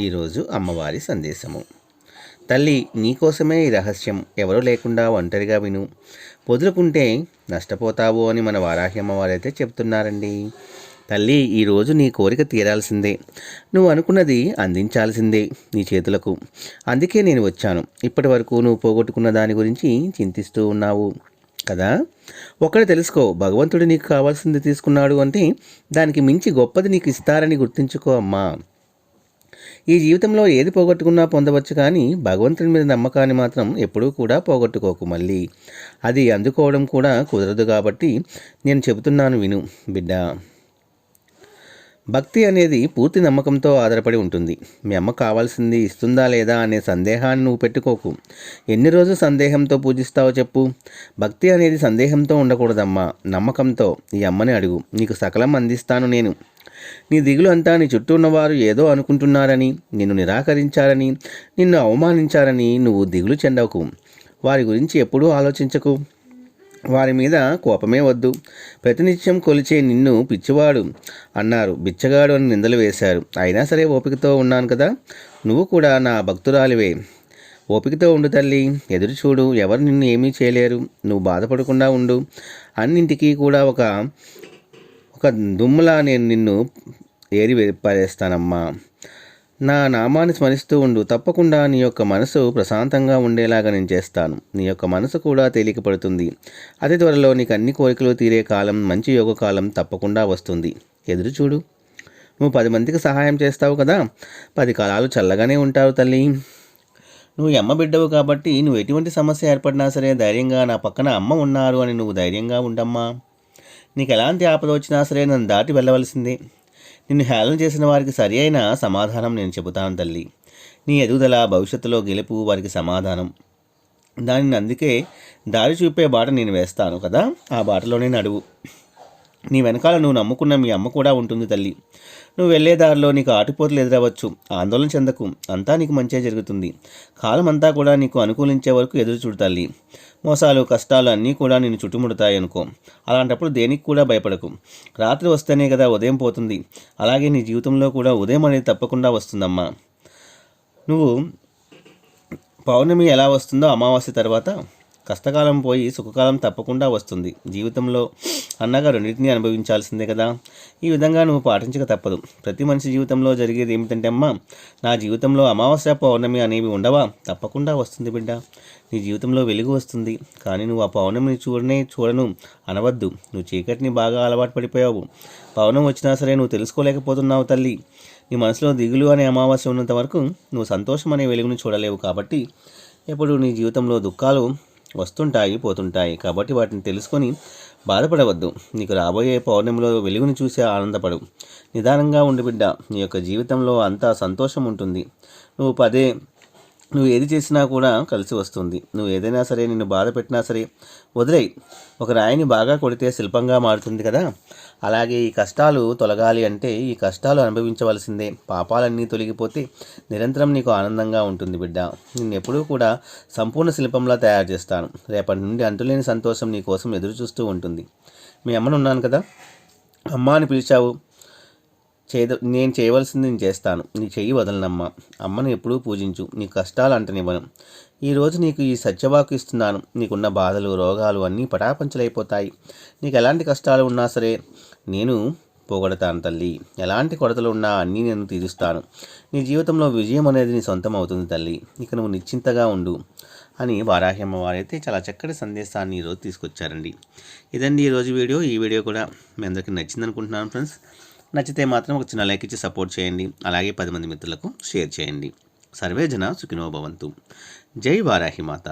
ఈరోజు అమ్మవారి సందేశము. తల్లి నీకోసమే ఈ రహస్యం ఎవరూ లేకుండా ఒంటరిగా విను. వదులుకుంటే నష్టపోతావు అని మన వారాహి అమ్మవారైతే చెప్తున్నారండి. తల్లి ఈరోజు నీ కోరిక తీరాల్సిందే. నువ్వు అనుకున్నది అందించాల్సిందే నీ చేతులకు. అందుకే నేను వచ్చాను. ఇప్పటి వరకు నువ్వు పోగొట్టుకున్న దాని గురించి చింతిస్తూ ఉన్నావు. కదా? ఒకటి తెలుసుకో భగవంతుడు నీకు కావాల్సింది తీసుకున్నాడు అంటే దానికి మించి గొప్పది నీకు ఇస్తారని గుర్తుంచుకో అమ్మా. ఈ జీవితంలో ఏది పోగొట్టుకున్నా పొందవచ్చు కానీ భగవంతుని మీద నమ్మకాన్ని మాత్రం ఎప్పుడూ కూడా పోగొట్టుకోకు మళ్ళీ. అది అందుకోవడం కూడా కుదరదు కాబట్టి నేను చెబుతున్నాను విను బిడ్డ. భక్తి అనేది పూర్తి నమ్మకంతో ఆధారపడి ఉంటుంది. మీ అమ్మ కావాల్సింది ఇస్తుందా లేదా అనే సందేహాన్ని నువ్వు పెట్టుకోకు. ఎన్ని రోజులు సందేహంతో పూజిస్తావో చెప్పు. భక్తి అనేది సందేహంతో ఉండకూడదమ్మా. నమ్మకంతో ఈ అమ్మని అడుగు. నీకు సకలం అందిస్తాను నేను. నీ దిగులు అంతా నీ చుట్టూ ఉన్నవారు ఏదో అనుకుంటున్నారని నిన్ను నిరాకరించారని నిన్ను అవమానించారని నువ్వు దిగులు చెందకు. వారి గురించి ఎప్పుడూ ఆలోచించకు. వారి మీద కోపమే వద్దు. ప్రతినిత్యం కొలిచే నిన్ను పిచ్చివాడు అన్నారు. బిచ్చగాడు అని నిందలు వేశారు. అయినా సరే ఓపికతో ఉన్నాను కదా. నువ్వు కూడా నా భక్తురాలివే. ఓపికతో ఉండు తల్లి. ఎదురు చూడు. ఎవరు నిన్ను ఏమీ చేయలేరు. నువ్వు బాధపడకుండా ఉండు. అన్నింటికీ కూడా ఒక ఒక దుమ్ములా నేను నిన్ను ఏరి పారేస్తానమ్మా నా నామాన్ని స్మరిస్తూ ఉండు. తప్పకుండా నీ యొక్క మనసు ప్రశాంతంగా ఉండేలాగా నేను చేస్తాను. నీ యొక్క మనసు కూడా తేలికపడుతుంది. అతి త్వరలో నీకు అన్ని కోరికలు తీరే కాలం మంచి యోగ కాలం తప్పకుండా వస్తుంది. ఎదురు చూడు. నువ్వు పది మందికి సహాయం చేస్తావు కదా? పది కాలాలు చల్లగానే ఉంటావు తల్లి. నువ్వు అమ్మ బిడ్డవు కాబట్టి నువ్వు ఎటువంటి సమస్య ఏర్పడినా సరే ధైర్యంగా నా పక్కన అమ్మ ఉన్నారు అని నువ్వు ధైర్యంగా ఉండమ్మా. నీకు ఎలాంటి ఆపద వచ్చినా సరే నన్ను దాటి వెళ్ళవలసిందే. నిన్ను హేళన చేసిన వారికి సరి అయిన సమాధానం నేను చెబుతాను తల్లి. నీ ఎదుగుదల భవిష్యత్తులో గెలుపు వారికి సమాధానం. దానిని అందుకే దారి చూపే బాట నేను వేస్తాను కదా? ఆ బాటలోనే నడువు. నీ వెనకాల నువ్వు నమ్ముకున్న మీ అమ్మ కూడా ఉంటుంది తల్లి. నువ్వు వెళ్ళే దారిలో నీకు ఆటుపోతులు ఎదురవచ్చు ఆందోళన చెందకు. అంతా నీకు మంచిగా జరుగుతుంది. కాలం అంతా కూడా నీకు అనుకూలించే వరకు ఎదురు చూడు మోసాలు కష్టాలు అన్నీ కూడా నేను చుట్టుముడతాయి అనుకో. అలాంటప్పుడు దేనికి కూడా భయపడకు. రాత్రి వస్తేనే కదా ఉదయం పోతుంది. అలాగే నీ జీవితంలో కూడా ఉదయం అనేది తప్పకుండా వస్తుందమ్మా. నువ్వు పౌర్ణమి ఎలా వస్తుందో అమావాస్య తర్వాత కష్టకాలం పోయి సుఖకాలం తప్పకుండా వస్తుంది. జీవితంలో అన్నగా రెండింటినీ అనుభవించాల్సిందే కదా. ఈ విధంగా నువ్వు పాటించక తప్పదు. ప్రతి మనిషి జీవితంలో జరిగేది ఏమిటంటే అమ్మా నా జీవితంలో అమావాస్య పౌర్ణమి అనేవి ఉండవా? తప్పకుండా వస్తుంది బిడ్డ. నీ జీవితంలో వెలుగు వస్తుంది. కానీ నువ్వు ఆ పౌర్ణమిని చూడనే చూడను. అనవద్దు. నువ్వు చీకటిని బాగా అలవాటు పడిపోయావు. పౌర్ణం వచ్చినా సరే నువ్వు తెలుసుకోలేకపోతున్నావు తల్లి. నీ మనసులో దిగులు అనే అమావాస్య ఉన్నంత వరకు నువ్వు సంతోషం అనే వెలుగును చూడలేవు కాబట్టి ఇప్పుడు నీ జీవితంలో దుఃఖాలు వస్తుంటాయి పోతుంటాయి. కాబట్టి వాటిని తెలుసుకొని బాధపడవద్దు. నీకు రాబోయే పౌర్ణమిలో వెలుగును చూసి ఆనందపడు. నిదానంగా ఉండి బిడ్డ. నీ యొక్క జీవితంలో అంతా సంతోషం ఉంటుంది. నువ్వు పదే నువ్వు ఏది చేసినా కూడా కలిసి వస్తుంది. నువ్వు ఏదైనా సరే నిన్ను బాధ పెట్టినా సరే వదిలేయి. ఒక రాయిని బాగా కొడితే శిల్పంగా మారుతుంది కదా. అలాగే ఈ కష్టాలు తొలగాలి అంటే ఈ కష్టాలు అనుభవించవలసిందే. పాపాలన్నీ తొలగిపోతే నిరంతరం నీకు ఆనందంగా ఉంటుంది బిడ్డ. నిన్ను ఎప్పుడూ కూడా సంపూర్ణ శిల్పంలా తయారు చేస్తాను. రేపటి నుండి అంతులేని సంతోషం నీ కోసం ఎదురు చూస్తూ ఉంటుంది. మీ అమ్మను ఉన్నాను కదా. అమ్మ అని పిలిచావు. చేద నేను చేయవలసింది నేను చేస్తాను. నీ చెయ్యి వదలనమ్మా. అమ్మను ఎప్పుడూ పూజించు. నీ కష్టాలు అంటనివ్వను. ఈరోజు నీకు ఈ సత్యవాకు ఇస్తున్నాను. నీకున్న బాధలు రోగాలు అన్నీ పటాపంచలైపోతాయి. నీకు ఎలాంటి కష్టాలు ఉన్నా సరే నేను పోగొడతాను తల్లి. ఎలాంటి కొరతలు ఉన్నా అన్నీ నేను తీరుస్తాను. నీ జీవితంలో విజయం అనేది నీ సొంతం అవుతుంది తల్లి. ఇక నువ్వు నిశ్చింతగా ఉండు అని వారాహ్యమ్మ వారైతే చాలా చక్కటి సందేశాన్ని ఈరోజు తీసుకొచ్చారండి. ఇదండి ఈరోజు వీడియో. ఈ వీడియో కూడా మీ అందరికీ నచ్చింది అనుకుంటున్నాను ఫ్రెండ్స్. నచ్చితే మాత్రం ఒక చిన్న లైక్ ఇచ్చి సపోర్ట్ చేయండి. అలాగే పది మంది మిత్రులకు షేర్ చేయండి. సర్వే జన సుఖినో భవంతు. జై వారాహి మాత.